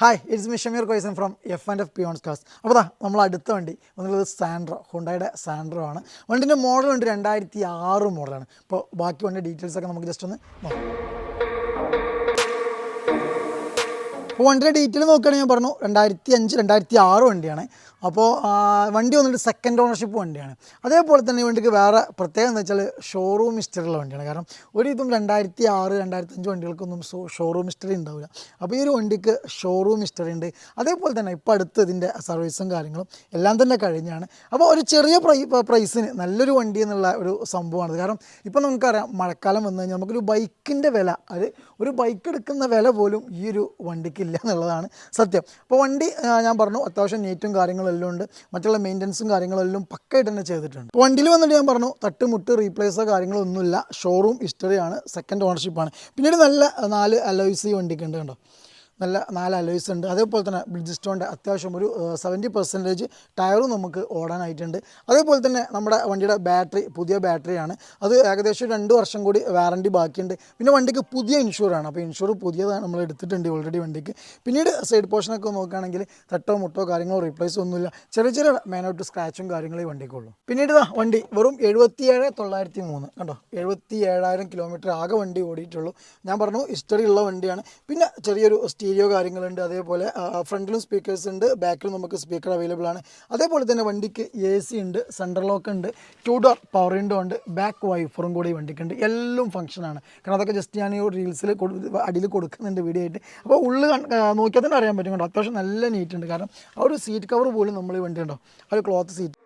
Hi it's me Shameer കൊയ്സൻ from F and F പിയോൺസ് cars അപ്പോൾ ദാ നമ്മൾ അടുത്ത വണ്ടി. വന്നുള്ളത് സാൻഡ്രോ ഹുണ്ടായുടെ സാൻഡ്രോ ആണ്. വണ്ടിന്റെ മോഡൽ ഉണ്ട് രണ്ടായിരത്തി ആറ് മോഡലാണ് അപ്പോൾ ബാക്കി വണ്ടി ഡീറ്റെയിൽസ് ഒക്കെ നമുക്ക് ജസ്റ്റ് ഒന്ന് നോക്കാം. അപ്പോൾ വണ്ടിയുടെ ഡീറ്റെയിൽ നോക്കുകയാണെങ്കിൽ ഞാൻ പറഞ്ഞു രണ്ടായിരത്തി അഞ്ച് രണ്ടായിരത്തി ആറ് വണ്ടിയാണ് അപ്പോൾ വണ്ടി വന്നിട്ട് സെക്കൻഡ് ഓണർഷിപ്പ് വണ്ടിയാണ്. അതേപോലെ തന്നെ വണ്ടിക്ക് വേറെ പ്രത്യേകം എന്താ വെച്ചാൽ ഷോറൂം ഹിസ്റ്ററിയുള്ള വണ്ടിയാണ്. കാരണം ഒരു ഇതും രണ്ടായിരത്തി ആറ് രണ്ടായിരത്തി അഞ്ച് വണ്ടികൾക്കൊന്നും ഷോറൂം ഹിസ്റ്ററി ഉണ്ടാവില്ല. അപ്പോൾ ഈ ഒരു വണ്ടിക്ക് ഷോറൂം ഹിസ്റ്ററി ഉണ്ട്. അതേപോലെ തന്നെ ഇപ്പോൾ അടുത്ത് ഇതിന്റെ സർവീസും കാര്യങ്ങളും എല്ലാം തന്നെ കഴിഞ്ഞാണ്. അപ്പോൾ ഒരു ചെറിയ പ്രൈ പ്രൈസിന് നല്ലൊരു വണ്ടി എന്നുള്ള ഒരു സംഭവമാണ് കാരണം ഇപ്പോൾ നമുക്കറിയാം മഴക്കാലം വന്നു കഴിഞ്ഞാൽ നമുക്കൊരു ബൈക്കിന്റെ വില അത് ഒരു ബൈക്ക് എടുക്കുന്ന വില പോലും ഈ ഒരു വണ്ടിക്ക് ഇല്ല എന്നുള്ളതാണ് സത്യം. അപ്പോൾ വണ്ടി ഞാൻ പറഞ്ഞു അത്യാവശ്യം നീറ്റും കാര്യങ്ങളെല്ലാം ഉണ്ട്. മറ്റുള്ള മെയിന്റനൻസും കാര്യങ്ങളെല്ലാം എല്ലാം പക്കയായിട്ട് തന്നെ ചെയ്തിട്ടുണ്ട്. അപ്പോൾ വണ്ടിയിൽ വന്നിട്ട് ഞാൻ പറഞ്ഞു തട്ടുമുട്ട് റീപ്ലേസോ കാര്യങ്ങളൊന്നുമില്ല. ഷോറൂം ഹിസ്റ്ററിയാണ് സെക്കൻഡ് ഓണർഷിപ്പാണ് പിന്നീട് നല്ല നാല് അലോയ്സി വണ്ടിക്ക് ഉണ്ട് കണ്ടോ? നല്ല നാല് അലോയ്സ് ഉണ്ട്. അതേപോലെ തന്നെ ബ്രിഡ്ജിസ്റ്റോണിന്റെ അത്യാവശ്യം ഒരു സെവന്റി പെർസെന്റേജ് ടയറും നമുക്ക് ഓടാനായിട്ടുണ്ട്. അതേപോലെ തന്നെ നമ്മുടെ വണ്ടിയുടെ ബാറ്ററി പുതിയ ബാറ്ററിയാണ് അത് ഏകദേശം രണ്ട് വർഷം കൂടി വാറണ്ടി ബാക്കിയുണ്ട്. പിന്നെ വണ്ടിക്ക് പുതിയ ഇൻഷുറാണ് അപ്പോൾ ഇൻഷൂർ പുതിയതാണ് നമ്മൾ എടുത്തിട്ടുണ്ട് ഓൾറെഡി വണ്ടിക്ക്. പിന്നീട് സൈഡ് പോർഷനൊക്കെ നോക്കുകയാണെങ്കിൽ തട്ടോ മുട്ടോ കാര്യങ്ങളോ റീപ്ലേസ് ഒന്നുമില്ല. ചെറിയ ചെറിയ മെയിനായിട്ട് സ്ക്രാച്ചും കാര്യങ്ങളേ വണ്ടിക്കുള്ളൂ. പിന്നീട് വണ്ടി. വെറും എഴുപത്തിയേഴ് തൊള്ളായിരത്തി മൂന്ന് കണ്ടോ? എഴുപത്തി ഏഴായിരം കിലോമീറ്റർ ആകെ വണ്ടി ഓടിയിട്ടുള്ളൂ. ഞാൻ പറഞ്ഞു ഹിസ്റ്ററി ഉള്ള വണ്ടിയാണ്. പിന്നെ ചെറിയൊരു സ്റ്റീരിയോ കാര്യങ്ങളുണ്ട് അതേപോലെ ഫ്രണ്ടിലും സ്പീക്കേഴ്സ് ഉണ്ട് ബാക്കിലും നമുക്ക് സ്പീക്കർ അവൈലബിൾ ആണ്. അതേപോലെ തന്നെ വണ്ടിക്ക് എ സി ഉണ്ട് സെൻട്രൽ ലോക്ക് ഉണ്ട് ടു ഡോർ പവർ വിൻഡോ ഉണ്ട് ബാക്ക് വൈഫറും കൂടി വണ്ടിക്ക് വണ്ടിക്കുണ്ട്. എല്ലാം ഫംഗ്ഷനാണ് കാരണം അതൊക്കെ ജസ്റ്റ് ഞാൻ ഈ റീൽസിൽ അടിയിൽ കൊടുക്കുന്നുണ്ട് വീഡിയോ ആയിട്ട്. അപ്പോൾ ഉള്ളിൽ നോക്കിയാൽ തന്നെ അറിയാൻ പറ്റും കേട്ടോ അത്യാവശ്യം നല്ല നീറ്റ് ഉണ്ട്. കാരണം ആ ഒരു സീറ്റ് കവർ പോലും നമ്മൾ ഈ വണ്ടി ഉണ്ടോ ആ ഒരു ക്ലോത്ത് സീറ്റ്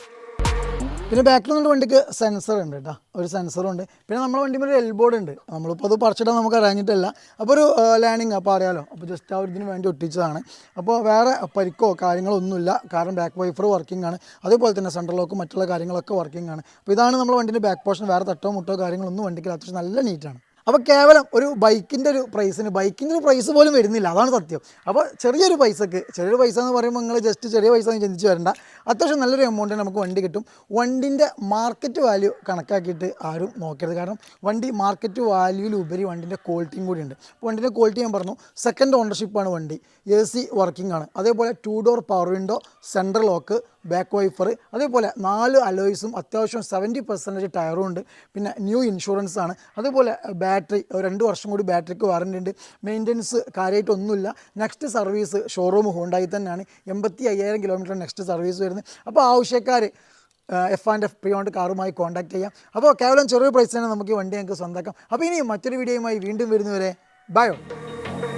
പിന്നെ ബാക്കിൽ നിന്നുള്ള വണ്ടിക്ക് സെൻസർ ഉണ്ട് കേട്ടോ ഒരു സെൻസറുണ്ട് പിന്നെ നമ്മുടെ വണ്ടിയിൽ ഒരു എൽബോർഡ് ഉണ്ട്. നമ്മളിപ്പോൾ അത് പറിച്ചിടാൻ നമുക്ക് അറിഞ്ഞിട്ടില്ല അപ്പോൾ ഒരു ലാൻഡിങ് അപ്പോൾ അറിയാലോ. അപ്പോൾ ജസ്റ്റ് ആ ഒരു ഇതിന് വേണ്ടി ഒട്ടിച്ചതാണ്. അപ്പോൾ വേറെ പരിക്കോ കാര്യങ്ങളോ ഒന്നുമില്ല കാരണം ബാക്ക് വൈഫർ വർക്കിംഗ് ആണ്. അതേപോലെ തന്നെ സെൻട്രൽ ലോക്കും മറ്റുള്ള കാര്യങ്ങളൊക്കെ വർക്കിംഗ് ആണ്. അപ്പോൾ ഇതാണ് നമ്മുടെ വണ്ടിന്റെ ബാക്ക് പോർഷൻ വേറെ തട്ടോ മുട്ടോ കാര്യങ്ങളൊന്നും വണ്ടിക്ക് അത്യാവശ്യം നല്ല നീറ്റാണ് അപ്പോൾ കേവലം ഒരു ബൈക്കിന്റെ ഒരു പ്രൈസിന് ബൈക്കിന്റെ ഒരു പ്രൈസ് പോലും വരുന്നില്ല. അതാണ് സത്യം. അപ്പോൾ ചെറിയൊരു പൈസക്ക് ചെറിയൊരു പൈസ എന്ന് പറയുമ്പോൾ നിങ്ങൾ ജസ്റ്റ് ചെറിയ പൈസ എന്ന് ചിന്തിച്ച് വരണ്ട. അത്യാവശ്യം നല്ലൊരു എമൗണ്ടിന് നമുക്ക് വണ്ടി കിട്ടും. വണ്ടിന്റെ മാർക്കറ്റ് വാല്യൂ കണക്കാക്കിയിട്ട് ആരും നോക്കരുത്. കാരണം വണ്ടി മാർക്കറ്റ് വാല്യൂവിൽ ഉപരി വണ്ടിന്റെ ക്വാളിറ്റിയും കൂടി ഉണ്ട്. അപ്പോൾ വണ്ടിന്റെ ക്വാളിറ്റി ഞാൻ പറഞ്ഞു സെക്കൻഡ് ഓണർഷിപ്പാണ് വണ്ടി. എ സി വർക്കിംഗ് ആണ്. അതേപോലെ two door power window central lock back wiper അതേപോലെ നാല് അലോയ്സും അത്യാവശ്യം സെവന്റി പെർസെന്റേജ് ടയറും ഉണ്ട്. പിന്നെ ന്യൂ ഇൻഷുറൻസ് ആണ്. അതേപോലെ ബാറ്ററി രണ്ട് വർഷം കൂടി ബാറ്ററിക്ക് വാറണ്ടി ഉണ്ട്. മെയിന്റനൻസ് കാര്യമായിട്ടൊന്നുമില്ല നെക്സ്റ്റ് സർവീസ് ഷോറൂം ഹോണ്ടായി തന്നെയാണ്. എൺപത്തി അയ്യായിരം കിലോമീറ്റർ നെക്സ്റ്റ് സർവീസ് വരുന്നത്. അപ്പോൾ ആവശ്യക്കാർ എഫ് ആൻഡ് എഫ് പ്രിയോണ്ട് കാറുമായി കോൺടാക്ട് ചെയ്യാം. അപ്പോൾ കേവലം ചെറിയ പ്രൈസ് തന്നെ നമുക്ക് വണ്ടി ഞങ്ങൾക്ക് സ്വന്തമാക്കാം. അപ്പോൾ ഇനി മറ്റൊരു വീഡിയോയുമായി വീണ്ടും വരുന്നവരെ ബയോ